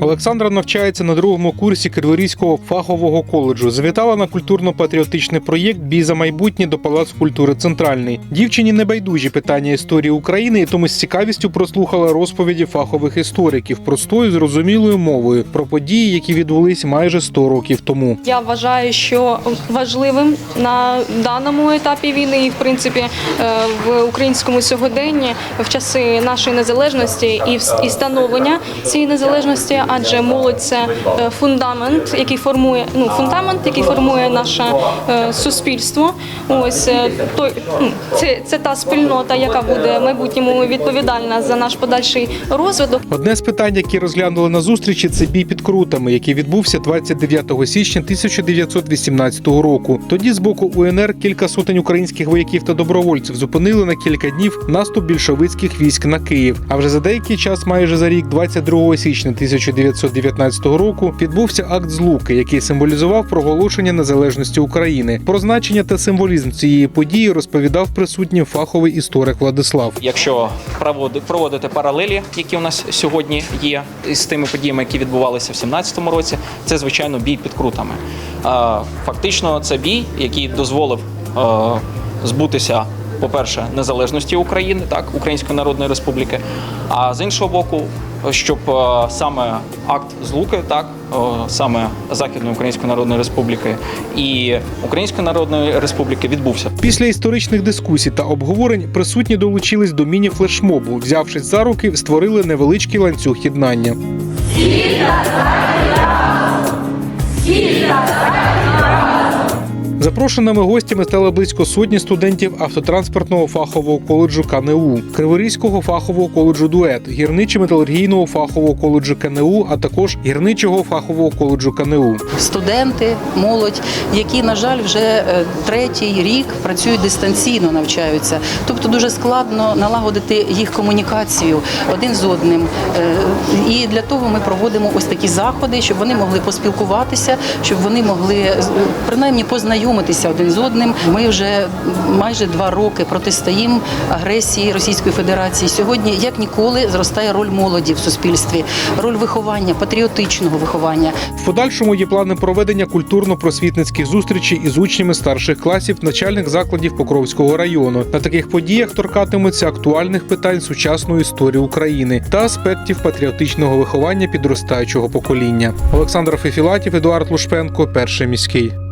Олександра навчається на другому курсі Криворізького фахового коледжу. Завітала на культурно-патріотичний проєкт Бій за майбутнє до Палацу культури Центральний. Дівчині не байдужі питання історії України, і тому з цікавістю прослухала розповіді фахових істориків простою зрозумілою мовою про події, які відбулись майже 100 років тому. Я вважаю, що важливим на даному етапі війни і в принципі е, в українському сьогоденні в часи нашої незалежності і становлення цієї незалежності, адже молодь це е, фундамент, який формує ну фундамент, який формує наше е, суспільство. Ось е, той ну, це, це та спільнота, яка буде в майбутньому відповідальна за наш подальший розвиток. Одне з питань, які розглянули на зустрічі, це бій під крутами, який відбувся 29 січня 1918 року. Тоді з боку УНР кілька сотень українських вояків та добровольців зупинили на кілька днів наступ більшовицьких військ на Київ. А вже за деякий час, майже за рік, 22 січня 1919 року, відбувся акт злуки, який символізував проголошення незалежності України. Про значення та символізм цієї події розповідав присутній фаховий історик Владислав. Якщо проводи- проводити паралелі, які у нас сьогодні є з тими подіями, які відбувалися в 17-му році, це звичайно бій під крутами. Фактично, це бій, який дозволив е, збутися. По-перше, незалежності України, так Української Народної Республіки. А з іншого боку, щоб е, саме акт злуки, так е, саме Західної Української Народної Республіки і Української Народної Республіки відбувся. Після історичних дискусій та обговорень присутні долучились до міні-флешмобу. Взявшись за руки, створили невеличкий ланцюг єднання. Запрошеними гостями стали близько сотні студентів автотранспортного фахового коледжу КНУ, Криворізького фахового коледжу Дует, гірничо-металургійного фахового коледжу КНУ, а також гірничого фахового коледжу КНУ. студенти, молодь, які, на жаль, вже е, третій рік працюють дистанційно, навчаються. Тобто дуже складно налагодити їх комунікацію один з одним. Е, І для того ми проводимо ось такі заходи, щоб вони могли поспілкуватися, щоб вони могли принаймні познайомитися один з одним. Ми вже майже два роки протистоїмо агресії Російської Федерації. Сьогодні, як ніколи, зростає роль молоді в суспільстві, роль виховання, патріотичного виховання. В подальшому є плани проведення культурно-просвітницьких зустрічей із учнями старших класів начальних закладів Покровського району. На таких подіях торкатимуться актуальних питань сучасної історії України та аспектів патріотичного виховання підростаючого покоління. Олександр Фефілатів, Едуард Лушпенко, перший міський.